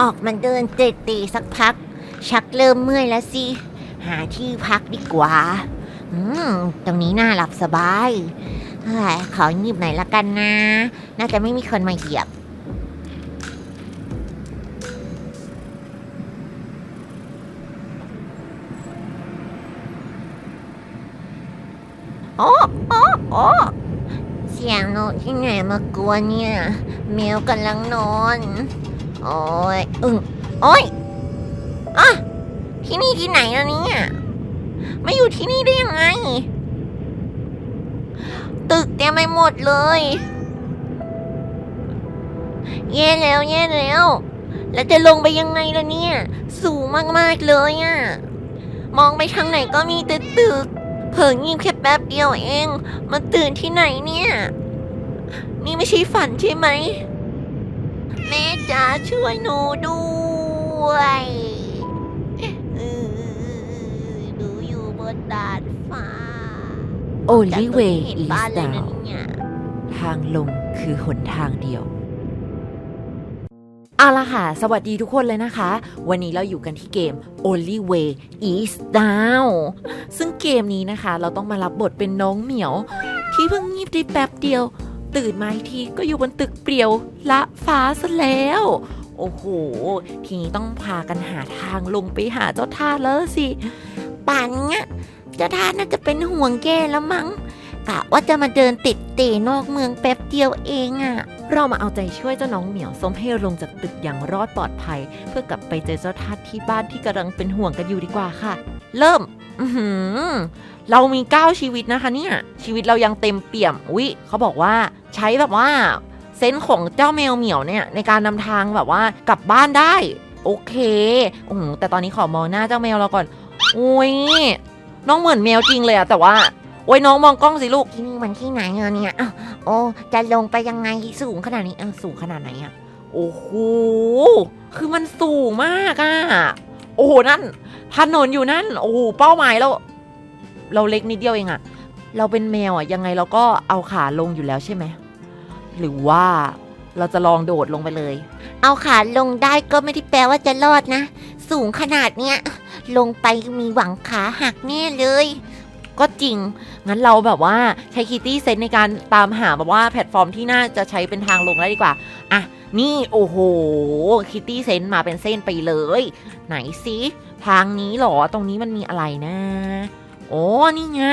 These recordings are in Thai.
ออกมาเดินเตะตีสักพัก ชักเริ่มเมื่อยแล้วสิ หาที่พักดีกว่า อืม ตรงนี้น่าหลับสบายเฮ้ยขอหยิบหน่อยละกันนะ น่าจะไม่มีคนมาเหยียบ โอ้โอ้โอ้เสียงนกที่ไหนมากวนเนี่ย แมวกำลังนอน โอ้ยอึ้งโอ้ยอะที่นี่ที่ไหนแล้วเนี่ยไม่อยู่ที่นี่ได้ยังไง ตึกเต็มไปหมดเลย แย่แล้วแย่แล้ว แล้วจะลงไปยังไงล่ะเนี่ย สูงมากๆเลยอะมองไปทางไหนก็มีแต่ตึก เผิ่งีบแค่แป๊บเดียวเอง มาตื่นที่ไหนเนี่ย นี่ไม่ใช่ฝันใช่ไหม แม่จ๋าช่วยหนูด้วยหนูอยู่บนดาดฟ้า Only way เห็น is บ้านเลยนะ down เนี่ยทางลงคือหนทางเดียวเอาละค่ะ สวัสดีทุกคนเลยนะคะ วันนี้เราอยู่กันที่เกม Only Way is Down ซึ่งเกมนี้นะคะ เราต้องมารับบทเป็นน้องเหมียว ที่เพิ่งงีบได้แป๊บเดียว ตื่นมาอีกทีก็อยู่บนตึกเปลี่ยวละฟ้าซะแล้ว โอ้โห ทีนี้ต้องพากันหาทางลงไปหาเจ้าท่าแล้วสิป่านเนี้ยเจ้าท่านน่าจะเป็นห่วงแกแล้วมั้งกะว่าจะมาเดินติดเตนอกเมืองแป๊บเดียวเองอะเรามาเอาใจช่วยเจ้าน้องเหมียวส้มให้ลงจากตึกอย่างรอดปลอดภัย เพื่อกลับไปเจอเจ้าทัดที่บ้านที่กำลังเป็นห่วงกันอยู่ดีกว่าค่ะ เริ่ม เรามี 9 ชีวิตนะคะเนี่ย ชีวิตเรายังเต็มเปี่ยม อุ๊ยเขาบอกว่าใช้แบบว่าเซนส์ของเจ้าแมวเหมียวเนี่ย ในการนำทางแบบว่ากลับบ้านได้ โอเคโอ้โหแต่ตอนนี้ขอมองหน้าเจ้าแมวเราก่อนโอ้ยน้องเหมือนแมวจริงเลยอะแต่ว่าโอ้ยน้องมองกล้องสิลูกที่นี่มันที่ไหนอะเนี่ยอ้าวโอ้จะลงไปยังไงสูงขนาดนี้เออสูงขนาดไหนอะโอ้โหคือมันสูงมากอะโอ้โหนั่น ถนนอยู่นั่น โอ้โหเป้าหมายเราเราเล็กนิดเดียวเองอะเราเป็นแมวอะยังไงเราก็เอาขาลงอยู่แล้วใช่ไหมหรือว่าเราจะลองโดดลงไปเลย เอาขาลงได้ก็ไม่ได้แปลว่าจะรอดนะ สูงขนาดเนี้ย ลงไปมีหวังขาหักแน่เลย ก็จริง งั้นเราแบบว่าใช้คิตตี้เซนในการตามหาแบบว่าแพลตฟอร์มที่น่าจะใช้เป็นทางลงได้ดีกว่า อะ นี่โอ้โห คิตตี้เซนมาเป็นเส้นไปเลย ไหนสิ ทางนี้หรอตรงนี้มันมีอะไรนะ โอ้นี่ไง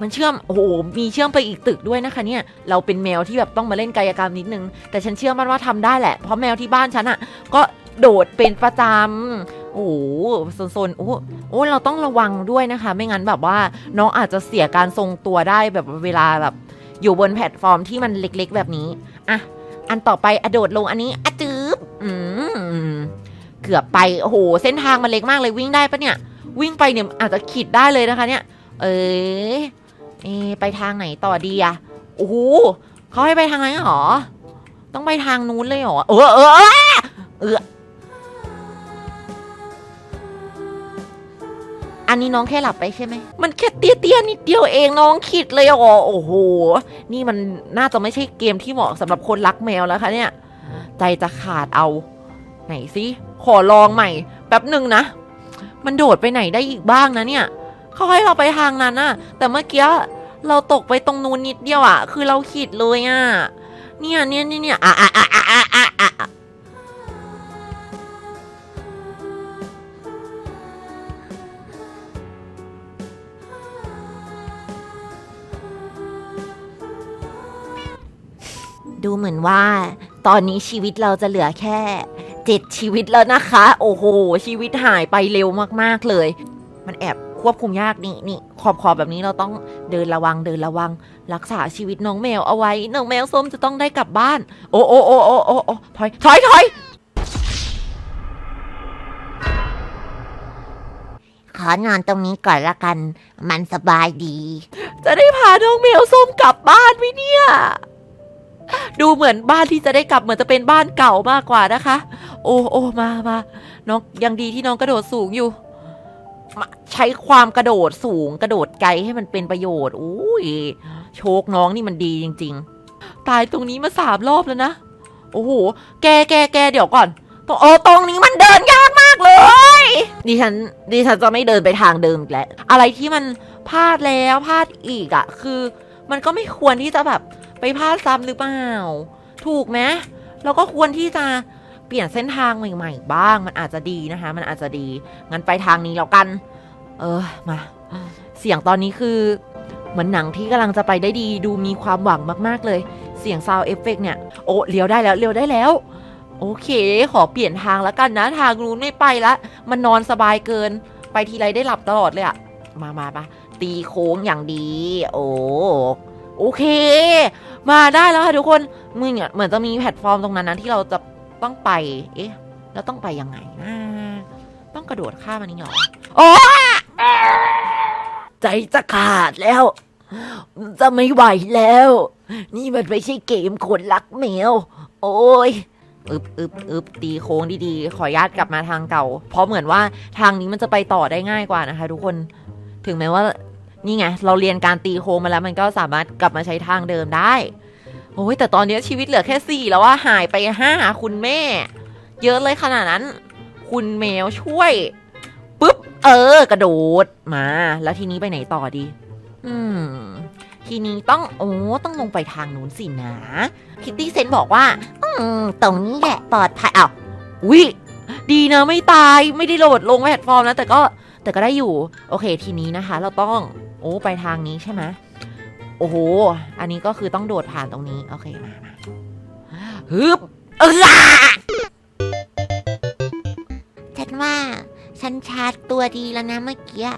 มันเชื่อม โอ้โห มีเชื่อมไปอีกตึกด้วยนะคะเนี่ย เราเป็นแมวที่แบบต้องมาเล่นกายกรรมนิดนึง แต่ฉันเชื่อมันว่าทำได้แหละ เพราะแมวที่บ้านฉันอะ่ะ ก็โดดเป็นประจำ โอ้โหโซนๆ โอ้โอ้เราต้องระวังด้วยนะคะ ไม่งั้นแบบว่าน้องอาจจะเสียการทรงตัวได้แบบเวลาแบบอยู่บนแพลตฟอร์มที่มันเล็กๆ แบบนี้ อะ อันต่อไปอโดดลงอันนี้อะจือ เกือบไปโอ้โหเส้นทางมันเล็กมากเลยวิ่งได้ปะเนี่ยวิ่งไปเนี่ยอาจจะขีดได้เลยนะคะเนี่ย เอ๊ะเอไปทางไหนต่อดีอะโอ้โหเขาให้ไปทางไหนหรอ ต้องไปทางนู้นเลยเหรอ เออเออเออเอออันนี้น้องแค่หลับไปใช่ไหม มันแค่เตี้ยๆนิดเดียวเองน้องคิดเลยอ๋อโอ้โห นี่มันน่าจะไม่ใช่เกมที่เหมาะสำหรับคนรักแมวแล้วคะเนี่ย ใจจะขาดเอา ไหนสิขอลองใหม่แป๊บหนึ่งนะ มันโดดไปไหนได้อีกบ้างนะเนี่ยเขาให้เราไปทางนั้นน่ะแต่เมื่อกี้เราตกไปตรงนู้นนิดเดียวอะคือเราขิดเลยอะเนี่ยเนี่ยเนี่ยเนี่ยอะอะอะอะอะอะอะดูเหมือนว่าตอนนี้ชีวิตเราจะเหลือแค่ เจ็ดชีวิตแล้วนะคะ โอ้โห ชีวิตหายไปเร็วมากๆเลย มันแอบควบคุมยากนี่นี่ขอบขอบแบบนี้เราต้องเดินระวังเดินระวัง รักษาชีวิตน้องแมวเอาไว้ น้องแมวส้มจะต้องได้กลับบ้าน โอ้โอ้โอ้โอ้โอ้โอ้ถอยถอยถอยขอนอนตรงนี้ก่อนละกัน มันสบายดี จะได้พาน้องแมวส้มกลับบ้านไหมเนี่ย ดูเหมือนบ้านที่จะได้กลับเหมือนจะเป็นบ้านเก่ามากกว่านะคะ โอ้โอ้มามาน้องยังดีที่น้องกระโดดสูงอยู่ ใช้ความกระโดดสูงกระโดดไกลให้มันเป็นประโยชน์อุ้ยโชคน้องนี่มันดีจริง ๆ ตายตรงนี้มาสามรอบแล้วนะ โอ้โห แกแกแกเดี๋ยวก่อนตโอ้ตรงนี้มันเดินยากมากเลยดิฉันดิฉันจะไม่เดินไปทางเดิมอีกแล้วอะไรที่มันพลาดแล้วพลาดอีกอะ่ะ คือ มันก็ไม่ควรที่จะแบบไปพลาดซ้ำหรือเปล่า ถูกไหมเราก็ควรที่จะ ปลี่ยนเส้นทางใหม่ๆบ้าง มันอาจจะดีนะคะ มันอาจจะดี งั้นไปทางนี้แล้วกัน เออ มา เสียงตอนนี้คือเหมือนหนังที่กำลังจะไปได้ดี ดูมีความหวังมากๆเลย เสียงซาวเอฟเฟกเนี่ย โอ้เลี้ยวได้แล้ว เลี้ยวได้แล้ว โอเค ขอเปลี่ยนทางแล้วกันนะ ทางนู้นไม่ไปละ มันนอนสบายเกิน ไปทีไรได้หลับตลอดเลยอะมามามาตีโค้งอย่างดี โอ้โอเค มาได้แล้วค่ะทุกคนมึงเนี่ยเหมือนจะมีแพลตฟอร์มตรงนั้นนะที่เราจะ ต้องไป เอ๊ะ แล้วต้องไปยังไงนะต้องกระโดดข้ามมันนี่หรอโอ้ใจจะขาดแล้ว จะไม่ไหวแล้ว นี่มันไม่ใช่เกมคนรักแมว โอ้ยอึบอึบอึบตีโค้งดีๆ ขออนุญาตกลับมาทางเก่า เพราะเหมือนว่าทางนี้มันจะไปต่อได้ง่ายกว่านะคะ ทุกคน ถึงแม้ว่า นี่ไง เราเรียนการตีโค้งมาแล้วมันก็สามารถกลับมาใช้ทางเดิมได้ โอ้ยแต่ตอนนี้ชีวิตเหลือแค่สี่แล้วว่าหายไปห้าคุณแม่ เยอะเลยขนาดนั้น คุณแมวช่วยปุ๊บเออ กระโดดมา แล้วทีนี้ไปไหนต่อดี อืม ทีนี้ต้องโอ้ต้องลงไปทางนู้นสินะ คิตตี้เซนบอกว่า อืมตรงนี้แหละปลอดภัยอ้าววิดีนะไม่ตายไม่ได้โหลดลงแพลตฟอร์มนะแต่ก็แต่ก็ได้อยู่ โอเคทีนี้นะคะ เราต้อง โอ้ไปทางนี้ใช่ไหม อ้โห อันนี้ก็คือต้องโดดผ่านตรงนี้ โอเค มามาฮึบเออฉันว่าฉันชาร์จตัวดีแล้วนะเมื่อกี้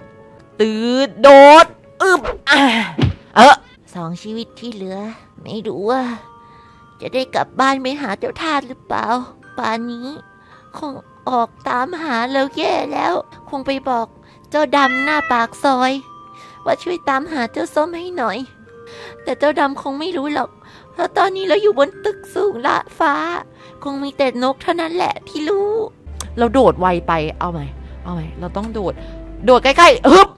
ตื่นโดด อึบอะเออสองชีวิตที่เหลือ ไม่รู้ว่า จะได้กลับบ้านไปหาเจ้าทาสหรือเปล่า ป่านนี้ คงออกตามหาแล้วแย่แล้ว คงไปบอกเจ้าดำหน้าปากซอย ว่าช่วยตามหาเจ้าส้มให้หน่อย แต่เจ้าดำคงไม่รู้หรอก เพราะตอนนี้เราอยู่บนตึกสูงละฟ้า คงมีแต่นกเท่านั้นแหละที่รู้ เราโดดไวไป เอาใหม่เอาใหม่เราต้องโดด โดดใกล้ๆฮึบ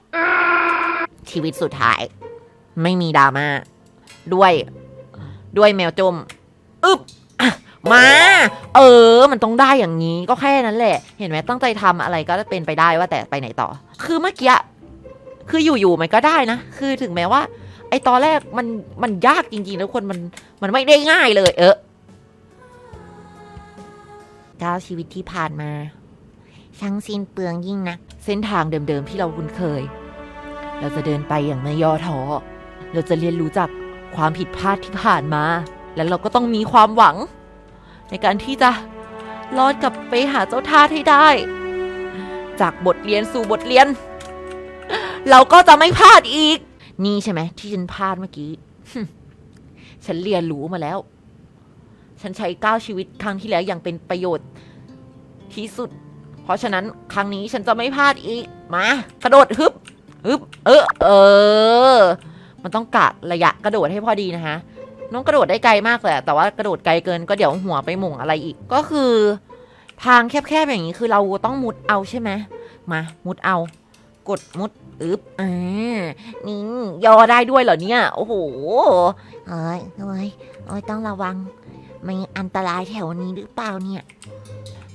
ชีวิตสุดท้าย ไม่มีดราม่า ด้วย ด้วยแมวจมอึบมา เออ มันต้องได้อย่างนี้ก็แค่นั้นแหละ เห็นไหมตั้งใจทำอะไรก็เป็นไปได้ว่าแต่ไปไหนต่อ คือเมื่อกี้ คืออยู่ๆมันก็ได้นะ คือถึงแม้ว่า ไอตอนแรกมันมันยากจริงๆแล้วคนมันมันไม่ได้ง่ายเลย เออก้าวชีวิตที่ผ่านมา ช่างสิ้นเปลืองยิ่งนักเส้นทางเดิมๆที่เราคุ้นเคย เราจะเดินไปอย่างไม่ย่อท้อเราจะเรียนรู้จากความผิดพลาดที่ผ่านมา แล้วเราก็ต้องมีความหวัง ในการที่จะรอดกลับไปหาเจ้าท่าให้ได้ จากบทเรียนสู่บทเรียน เราก็จะไม่พลาดอีก นี่ใช่ไหมที่ฉันพลาดเมื่อกี้ ฉันเรียนรู้มาแล้ว ฉันใช้ก้าวชีวิตครั้งที่แล้วอย่างเป็นประโยชน์ที่สุด เพราะฉะนั้นครั้งนี้ฉันจะไม่พลาดอีก มากระโดดฮึบฮึบ เออ เออ มันต้องกะระยะกระโดดให้พอดีนะคะน้องกระโดดได้ไกลมากเลยแต่ว่ากระโดดไกลเกินก็เดี๋ยวหัวไปหม่งอะไรอีก ก็คือ ทางแคบๆอย่างนี้คือเราต้องมุดเอาใช่ไหมมา มุดเอา กดมุดอึบอ่า นี่ยอได้ด้วยเหรอเนี่ย โอ้โหเอ้ยเอ้ยเอ้ยต้องระวังมีอันตรายแถวนี้หรือเปล่าเนี่ย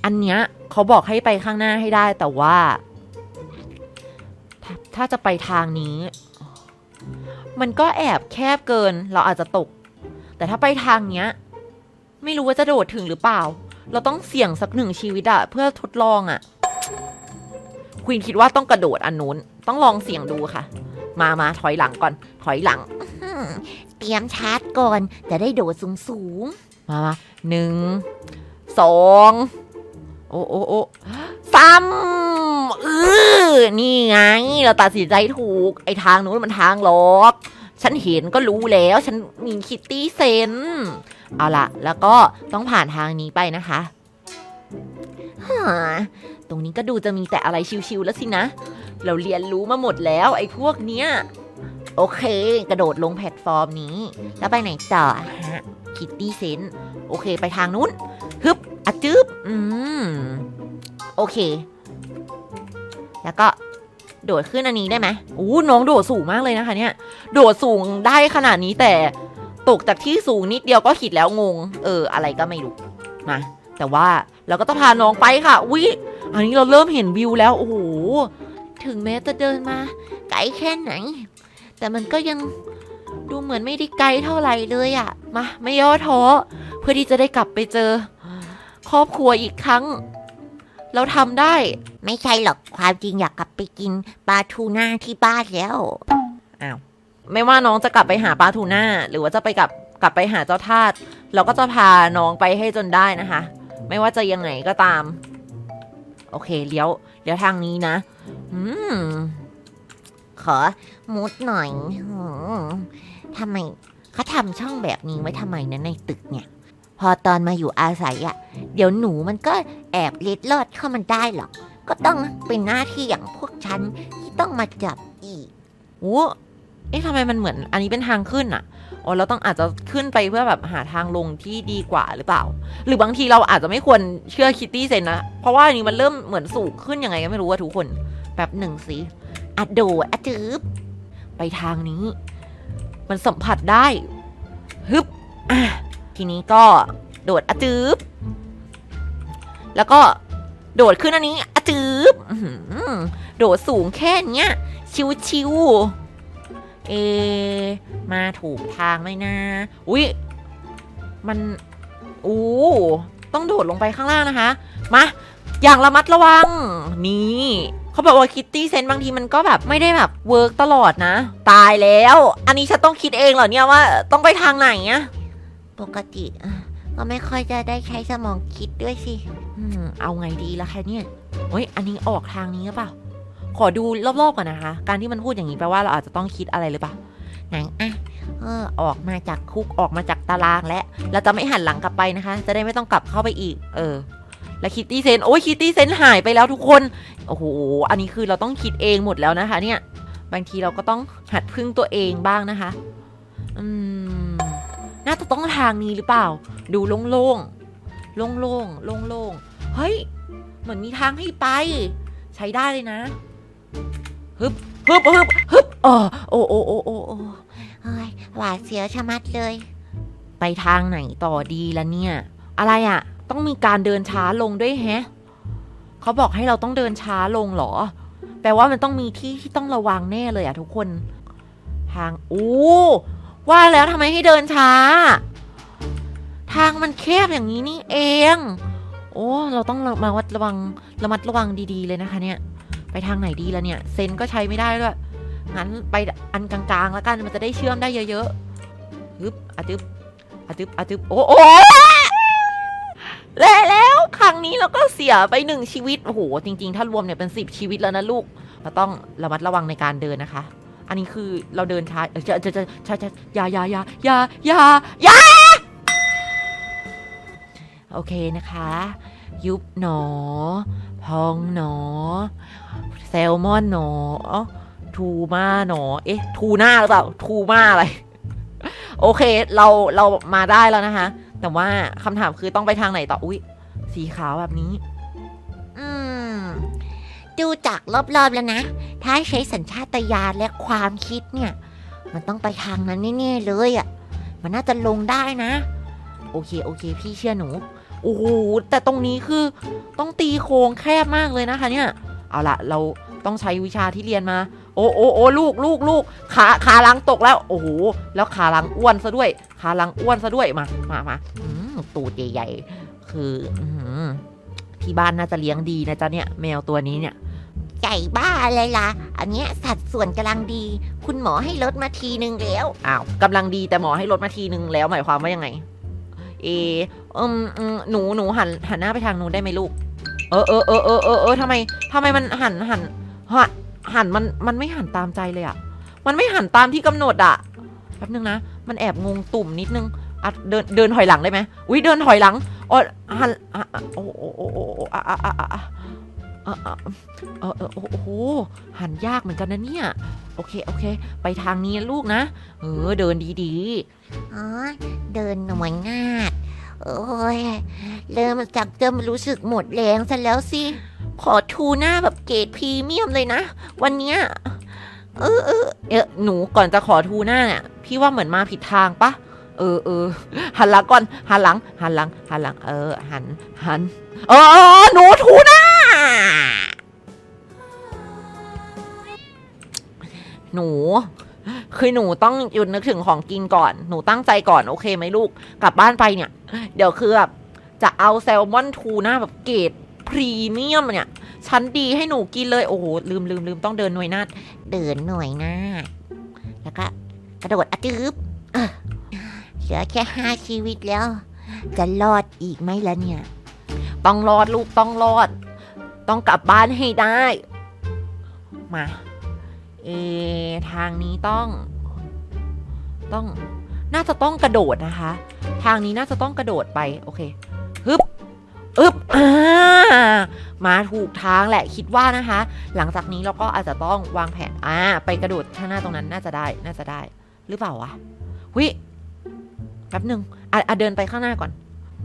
อันเนี้ยเขาบอกให้ไปข้างหน้าให้ได้แต่ว่าถ้าถ้าจะไปทางนี้ มันก็แอบแคบเกิน เราอาจจะตก แต่ถ้าไปทางเนี้ย ไม่รู้ว่าจะโดดถึงหรือเปล่า เราต้องเสี่ยงสักหนึ่งชีวิตอะเพื่อทดลองอะควีนคิดว่าต้องกระโดดอันนู้น ต้องลองเสี่ยงดูค่ะ มามาถอยหลังก่อน ถอยหลังอืมเตรียมชาร์จก่อน จะได้โดดสูงสูงมามาหนึ่งสองโอ้โอ้โอ้สามเออนี่ไง เราตัดสินใจถูก ไอ้ทางนู้นมันทางล็อก ฉันเห็นก็รู้แล้ว ฉันมีคิตตี้เซน เอาละแล้วก็ต้องผ่านทางนี้ไปนะคะๆฮ่าตรงนี้ก็ดูจะมีแต่อะไรชิวๆแล้วสินะ เราเรียนรู้มาหมดแล้วไอ้พวกเนี้ย โอเค กระโดดลงแพลตฟอร์มนี้ แล้วไปไหนต่อฮะคิตตี้เซนโอเค ไปทางนู้นฮึบอะจึบอืมโอเค แล้วก็โดดขึ้นอันนี้ได้ไหมอู้น้องโดดสูงมากเลยนะคะ เนี่ย โดดสูงได้ขนาดนี้แต่ตกจากที่สูงนิดเดียวก็ขิดแล้วงง เออ อะไรก็ไม่รู้มาแต่ว่าเราก็ต้องพาน้องไปค่ะวิอันนี้เราเริ่มเห็นวิวแล้ว โอ้โห ถึงแม้จะเดินมา ไกลแค่ไหน แต่มันก็ยังดูเหมือนไม่ได้ไกลเท่าไหร่เลยอะมาไม่ย่อท้อเพื่อที่จะได้กลับไปเจอ ครอบครัวอีกครั้ง เราทำได้ ไม่ใช่หรอกความจริงอยากกลับไปกินปลาทูน่าที่บ้านแล้ว อ้าว ไม่ว่าน้องจะกลับไปหาปลาทูน่าหรือว่าจะไปกลับกลับไปหาเจ้าทาสเราก็จะพาน้องไปให้จนได้นะคะ ไม่ว่าจะยังไงก็ตาม โอเคเลี้ยวเลี้ยวทางนี้นะอืมขอมุดหน่อยอทำไมเขาทำช่องแบบนี้ไว้ทำไมนะในตึกเนี่ย พอตอนมาอยู่อาศัยอะ่ะ เดี๋ยวหนูมันก็แอบเล็ดลอดเข้ามันได้หรอก ก็ต้องเป็นหน้าที่อย่างพวกฉันที่ต้องมาจับอีกโอ้ เอ๊ะทำไมมันเหมือน อันนี้เป็นทางขึ้นอะอ๋อเราต้องอาจจะขึ้นไปเพื่อแบบหาทางลงที่ดีกว่าหรือเปล่า หรือบางทีเราอาจจะไม่ควรเชื่อคิตตี้เซนนะ เพราะว่าอันนี้มันเริ่มเหมือนสูงขึ้นยังไงก็ไม่รู้ว่าทุกคน แบบหนึ่งสิอะโดดอะจืบไปทางนี้ มันสัมผัสได้ฮึบทีนี้ก็โดดอะจืบแล้วก็โดดขึ้นอันนี้อะจืบโดดสูงแค่เนี้ย ชิวๆ เอ มาถูกทางไหมนะ อุ๊ย มัน อู้ ต้องโดดลงไปข้างล่างนะคะ มา อย่างระมัดระวัง นี่เขาบอกว่าคิตตี้เซนบางทีมันก็แบบไม่ได้แบบเวิร์กตลอดนะ ตายแล้ว อันนี้ฉันต้องคิดเองเหรอเนี่ยว่าต้องไปทางไหนอะปกติอะก็ไม่ค่อยจะได้ใช้สมองคิดด้วยสิ อืม เอาไงดีล่ะคะเนี่ยเฮ้ย อันนี้ออกทางนี้หรือเปล่า ขอดูรอบๆก่อนนะคะ การที่มันพูดอย่างนี้แปลว่าเราอาจจะต้องคิดอะไรหรือเปล่าไหนอะเออออกมาจากคุกออกมาจากตารางแล้วเราจะไม่หันหลังกลับไปนะคะ จะได้ไม่ต้องกลับเข้าไปอีก เออ แล้วคิตตี้เซนโอ้ยคิตตี้เซนหายไปแล้วทุกคนโอ้โหอันนี้คือเราต้องคิดเองหมดแล้วนะคะ เนี่ย บางทีเราก็ต้องหัดพึ่งตัวเองบ้างนะคะ อืมน่าจะต้องทางนี้หรือเปล่า ดูโล่งๆโล่งๆโล่งๆเฮ้ย เหมือนมีทางให้ไป ใช้ได้เลยนะ ฮึบฮึบฮึบฮึบเออโอ้โอ้โอ้โอ้โอ้เฮ้ยหวาดเสียวชะมัดเลย ไปทางไหนต่อดีละเนี่ย อะไรอะ่ะ ต้องมีการเดินช้าลงด้วยแฮะเขาบอกให้เราต้องเดินช้าลงเหรอ แปลว่ามันต้องมีที่ที่ต้องระวังแน่เลยอะทุกคน ทางอู้ว่าแล้วทำไมให้เดินช้า ทางมันแคบอย่างนี้นี่เอง โอ้ เราต้องระมาวัดระวังระมัดระวังดีๆเลยนะคะเนี่ย ไปทางไหนดีละเนี่ย เซนก็ใช้ไม่ได้ด้วย งั้นไปอันกลางๆแล้วกัน มันจะได้เชื่อมได้เยอะๆฮึบอะจึบอะจึบอะจึบโอ้โอ้และแล้วครั้งนี้เราก็เสียไปหนึ่งชีวิต โอ้โห จริงๆ ถ้ารวมเนี่ยเป็นสิบชีวิตแล้วนะลูก เราต้องระมัดระวังในการเดินนะคะ อันนี้คือเราเดินช้าเจะจะจะช้าช้าอย่าอย่าอย่าอย่าอย่าอย่า โอเคนะคะ ยุบหนอ พองหนอ แซลมอนหนอ ทูมาหนอ เอ๊ะ ทูหน้าหรือเปล่า ทูมาอะไร โอเค เรา เรามาได้แล้วนะคะ แต่ว่าคำถามคือต้องไปทางไหนต่อ อุ๊ย สีขาวแบบนี้ อืม ดูจากรอบๆแล้วนะ ถ้าใช้สัญชาตญาณและความคิดเนี่ย มันต้องไปทางนั้นแน่ๆเลยอะ มันน่าจะลงได้นะ โอเค โอเค พี่เชื่อหนู โอ้โหแต่ตรงนี้คือต้องตีโค้งแคบมากเลยนะคะเนี่ย เอาละเราต้องใช้วิชาที่เรียนมา โอ้โอ้โอ้ลูกลูกลูกขาขาหลังตกแล้ว โอ้โห แล้วขาหลังอ้วนซะด้วย ขาหลังอ้วนซะด้วย มา มามาอืมตูดใหญ่ๆ คือออหือที่บ้านน่าจะเลี้ยงดีนะจ๊ะเนี่ย แมวตัวนี้เนี่ยไก่บ้าอะไรล่ะ อันเนี้ยสัดส่วนกำลังดี คุณหมอให้ลดมาทีนึงแล้ว อ้าวกำลังดีแต่หมอให้ลดมาทีนึงแล้วหมายความว่ายังไง เออืมหนูหนูหันหันหน้าไปทางนู้นได้ไหมลูก เออเออเออเออเออเออทำไมทำไมมันหันหันหันหันมันมันไม่หันตามใจเลยอะ มันไม่หันตามที่กำหนดอะแป๊บนึงนะ มันแอบงงตุ่มนิดนึงอะเดินเดินถอยหลังได้ไหมอุ้ยเดินถอยหลังอ๋อหันอะอะโอ้โอ้โอ้โอ้โอ้อะอะอะ อะอะอะอะเออเออโอ้โหหันยากเหมือนกันนะเนี่ย โอเค โอเค ไปทางนี้ลูกนะ เออ เดินดีอ๋อเดินหน่วยงาดโอ้ยเริ่มจากเริ่มรู้สึกหมดแรงซะแล้วสิ ขอทูหน้าแบบเกรดพรีเมียมเลยนะ วันเนี้ยเออเออเออหนูก่อนจะขอทูหน้าเนี่ยพี่ว่าเหมือนมาผิดทางปะ อออเออหันหลังก่อนหันหลังหันหลังหันหลัง เออ หันหันเออหนูทูน่าหนู คือหนูต้องหยุดนึกถึงของกินก่อน หนูตั้งใจก่อนโอเคไหมลูก กลับบ้านไปเนี่ย เดี๋ยวคือแบบจะเอาแซลมอนทูน่าแบบเกรดพรีเมียมเนี่ยชั้นดีให้หนูกินเลย โอ้โหลืมลืมลืมต้องเดินหน่วยนาดเดินหน่อยน้าแล้วก็กระโดดอะจืบ เหลือแค่ห้าชีวิตแล้ว จะรอดอีกไหมล่ะเนี่ย ต้องรอดลูกต้องรอด ต้องกลับบ้านให้ได้ มาเอทางนี้ต้อง ต้องน่าจะต้องกระโดดนะคะ ทางนี้น่าจะต้องกระโดดไป โอเคฮึบอึบอ่ามาถูกทางแหละคิดว่านะคะ หลังจากนี้เราก็อาจจะต้องวางแผนอ่าไปกระโดดข้างหน้าตรงนั้นน่าจะได้น่าจะได้ หรือเปล่าวะหุย แป๊บหนึ่งอะเดินไปข้างหน้าก่อน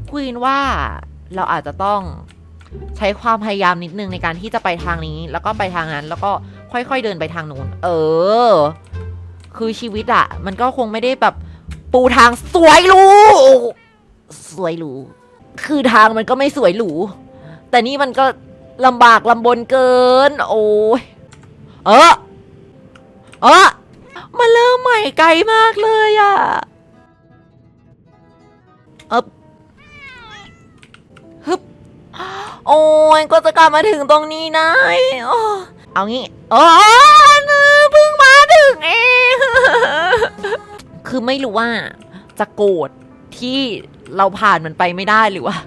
ควีนว่าเราอาจจะต้องใช้ความพยายามนิดนึงในการที่จะไปทางนี้ แล้วก็ไปทางนั้น แล้วก็ค่อยๆเดินไปทางนู้น เออ คือชีวิตอะมันก็คงไม่ได้แบบปูทางสวยหรูสวยหรูคือทางมันก็ไม่สวยหรูแต่นี่มันก็ลำบากลำบนเกิน โอ้ยเออเออมาเริ่มใหม่ไกลมากเลยอะ อบฮึบโอ้ยก็จะกลับมาถึงตรงนี้ได้โอ้เอางี้โอ้เพิ่งมาถึงเองคือไม่รู้ว่าจะโกรธที่เราผ่านมันไปไม่ได้หรือว่า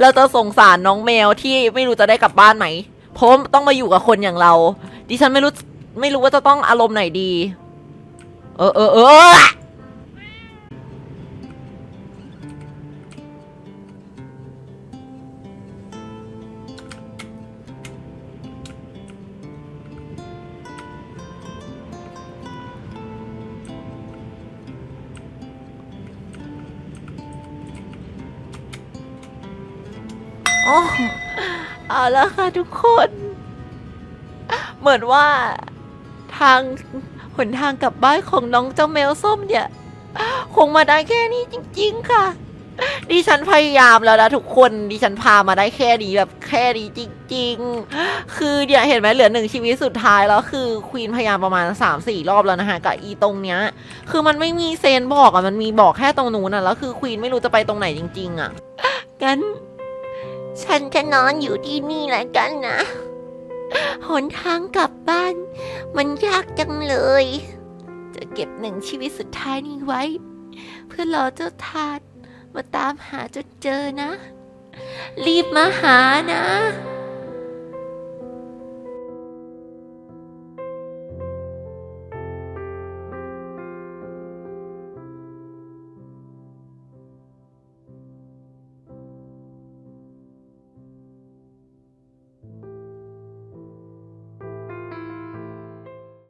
เราจะสงสารน้องแมวที่ไม่รู้จะได้กลับบ้านไหมเพราะต้องมาอยู่กับคนอย่างเรา ดิฉันไม่รู้ไม่รู้ว่าจะต้องอารมณ์ไหนดี เออเออเออ โอ้เอาละค่ะทุกคน เหมือนว่าทางหนทางกลับบ้านของน้องเจ้าแมวส้มเนี่ย คงมาได้แค่นี้จริง ๆ ค่ะ ดิฉันพยายามแล้วนะทุกคน ดิฉันพามาได้แค่นี้แบบแค่นี้จริง ๆ คือเนี่ยเห็นไหมเหลือหนึ่งชีวิตสุดท้ายแล้วคือควีนพยายามประมาณ3าสี่รอบแล้วนะคะกับอีตรงเนี้ย คือมันไม่มีเซนบอกอะมันมีบอกแค่ตรงนู้นอะแล้วคือควีนไม่รู้จะไปตรงไหนจริง ๆอะงั้น ฉันจะนอนอยู่ที่นี่แหละกันนะ หนทางกลับบ้าน มันยากจังเลย จะเก็บหนึ่งชีวิตสุดท้ายนี้ไว้ เพื่อรอเจ้าทาสมาตามหาจนเจอนะ รีบมาหานะ